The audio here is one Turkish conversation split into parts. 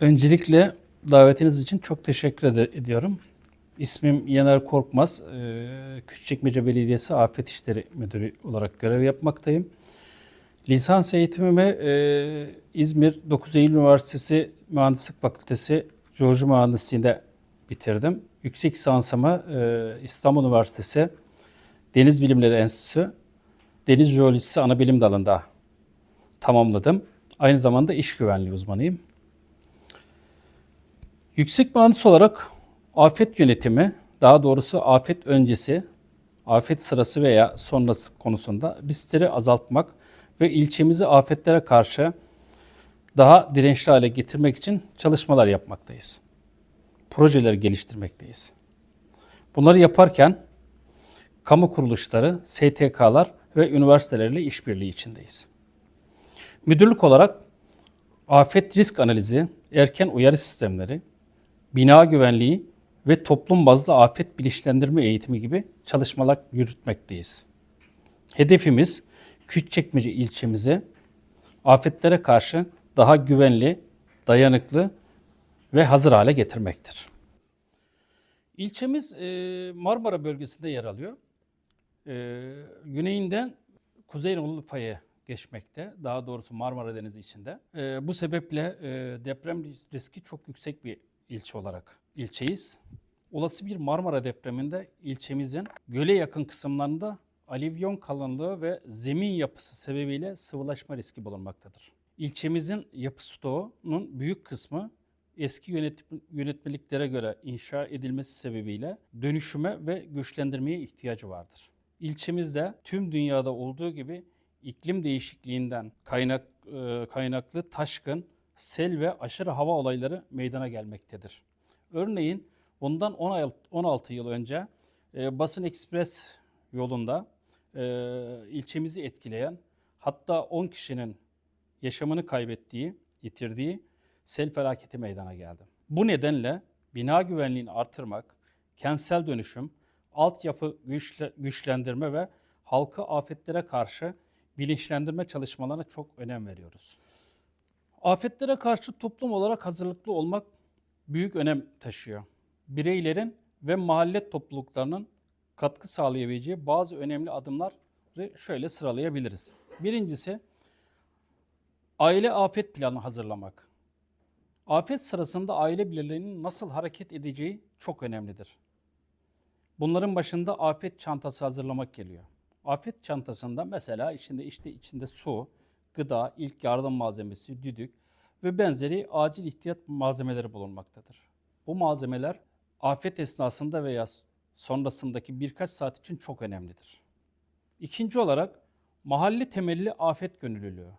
Öncelikle davetiniz için çok teşekkür ed- ediyorum. İsmim Yener Korkmaz. Ee, Küçükçekmece Belediyesi Afet İşleri Müdürü olarak görev yapmaktayım. Lisans eğitimimi e, İzmir 9 Eylül Üniversitesi Mühendislik Fakültesi Jeoloji Mühendisliği'nde bitirdim. Yüksek lisansımı e, İstanbul Üniversitesi Deniz Bilimleri Enstitüsü Deniz Jeolojisi Anabilim Dalı'nda tamamladım. Aynı zamanda iş güvenliği uzmanıyım. Yüksek mühendis olarak afet yönetimi, daha doğrusu afet öncesi, afet sırası veya sonrası konusunda riskleri azaltmak ve ilçemizi afetlere karşı daha dirençli hale getirmek için çalışmalar yapmaktayız. Projeler geliştirmekteyiz. Bunları yaparken kamu kuruluşları, STK'lar ve üniversitelerle işbirliği içindeyiz. Müdürlük olarak afet risk analizi, erken uyarı sistemleri, bina güvenliği ve toplum bazlı afet bilinçlendirme eğitimi gibi çalışmalar yürütmekteyiz. Hedefimiz Küçükçekmece ilçemizi afetlere karşı daha güvenli, dayanıklı ve hazır hale getirmektir. İlçemiz e, Marmara bölgesinde yer alıyor. E, Güneyinden Kuzey Anadolu geçmekte. Daha doğrusu Marmara Denizi içinde. E, bu sebeple deprem riski çok yüksek bir ilçe olarak ilçeyiz. Olası bir Marmara depreminde ilçemizin göle yakın kısımlarında alivyon kalınlığı ve zemin yapısı sebebiyle sıvılaşma riski bulunmaktadır. İlçemizin yapı stoğunun büyük kısmı eski yönetim, yönetmeliklere göre inşa edilmesi sebebiyle dönüşüme ve güçlendirmeye ihtiyacı vardır. İlçemizde tüm dünyada olduğu gibi iklim değişikliğinden kaynak, e, kaynaklı taşkın, sel ve aşırı hava olayları meydana gelmektedir. Örneğin bundan 16, 16 yıl önce e, Basın Ekspres yolunda e, ilçemizi etkileyen hatta 10 kişinin yaşamını kaybettiği, yitirdiği sel felaketi meydana geldi. Bu nedenle bina güvenliğini artırmak, kentsel dönüşüm, altyapı güçle, güçlendirme ve halkı afetlere karşı bilinçlendirme çalışmalarına çok önem veriyoruz. Afetlere karşı toplum olarak hazırlıklı olmak büyük önem taşıyor. Bireylerin ve mahalle topluluklarının katkı sağlayabileceği bazı önemli adımları şöyle sıralayabiliriz. Birincisi aile afet planı hazırlamak. Afet sırasında aile bireylerinin nasıl hareket edeceği çok önemlidir. Bunların başında afet çantası hazırlamak geliyor. Afet çantasında mesela içinde işte içinde su, gıda, ilk yardım malzemesi, düdük ve benzeri acil ihtiyat malzemeleri bulunmaktadır. Bu malzemeler afet esnasında veya sonrasındaki birkaç saat için çok önemlidir. İkinci olarak mahalle temelli afet gönüllülüğü.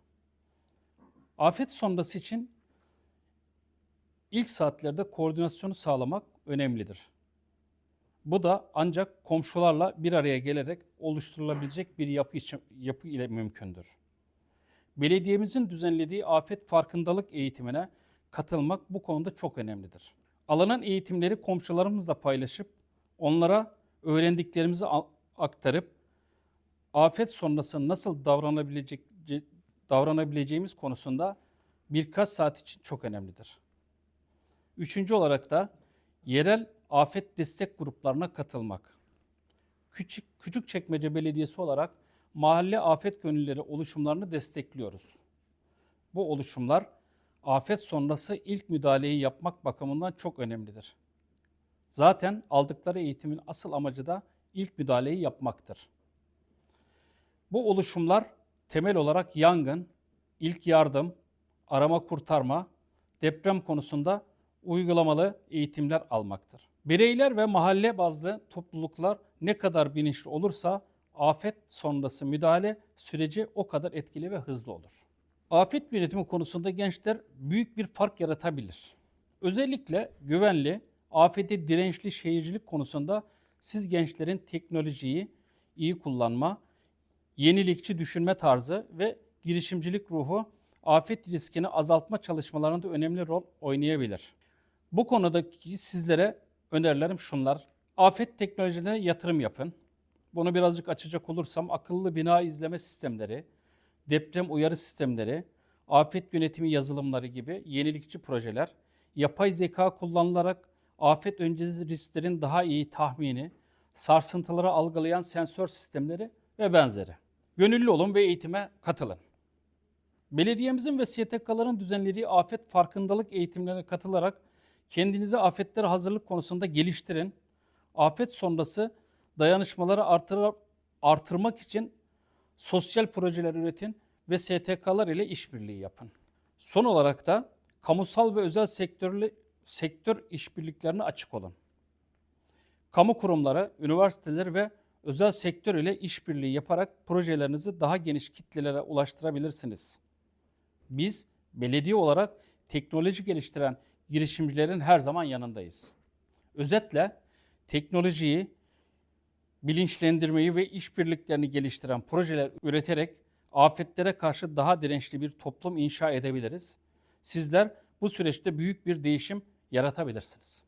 Afet sonrası için ilk saatlerde koordinasyonu sağlamak önemlidir. Bu da ancak komşularla bir araya gelerek oluşturulabilecek bir yapı, için, yapı ile mümkündür. Belediyemizin düzenlediği afet farkındalık eğitimine katılmak bu konuda çok önemlidir. Alınan eğitimleri komşularımızla paylaşıp onlara öğrendiklerimizi aktarıp afet sonrası nasıl davranabilecek davranabileceğimiz konusunda birkaç saat için çok önemlidir. Üçüncü olarak da yerel afet destek gruplarına katılmak. Küçük Küçükçekmece Belediyesi olarak mahalle afet gönülleri oluşumlarını destekliyoruz. Bu oluşumlar afet sonrası ilk müdahaleyi yapmak bakımından çok önemlidir. Zaten aldıkları eğitimin asıl amacı da ilk müdahaleyi yapmaktır. Bu oluşumlar temel olarak yangın, ilk yardım, arama kurtarma, deprem konusunda uygulamalı eğitimler almaktır. Bireyler ve mahalle bazlı topluluklar ne kadar bilinçli olursa afet sonrası müdahale süreci o kadar etkili ve hızlı olur. Afet yönetimi konusunda gençler büyük bir fark yaratabilir. Özellikle güvenli, afete dirençli şehircilik konusunda siz gençlerin teknolojiyi iyi kullanma, yenilikçi düşünme tarzı ve girişimcilik ruhu afet riskini azaltma çalışmalarında önemli rol oynayabilir. Bu konudaki sizlere önerilerim şunlar. Afet teknolojilerine yatırım yapın. Bunu birazcık açacak olursam akıllı bina izleme sistemleri, deprem uyarı sistemleri, afet yönetimi yazılımları gibi yenilikçi projeler yapay zeka kullanılarak afet öncesi risklerin daha iyi tahmini, sarsıntıları algılayan sensör sistemleri ve benzeri. Gönüllü olun ve eğitime katılın. Belediyemizin ve STK'ların düzenlediği afet farkındalık eğitimlerine katılarak kendinizi afetlere hazırlık konusunda geliştirin. Afet sonrası dayanışmaları artır, artırmak için sosyal projeler üretin ve STK'lar ile işbirliği yapın. Son olarak da kamusal ve özel sektörlü sektör işbirliklerine açık olun. Kamu kurumları, üniversiteler ve özel sektör ile işbirliği yaparak projelerinizi daha geniş kitlelere ulaştırabilirsiniz. Biz belediye olarak teknoloji geliştiren girişimcilerin her zaman yanındayız. Özetle teknolojiyi, bilinçlendirmeyi ve işbirliklerini geliştiren projeler üreterek afetlere karşı daha dirençli bir toplum inşa edebiliriz. Sizler bu süreçte büyük bir değişim yaratabilirsiniz.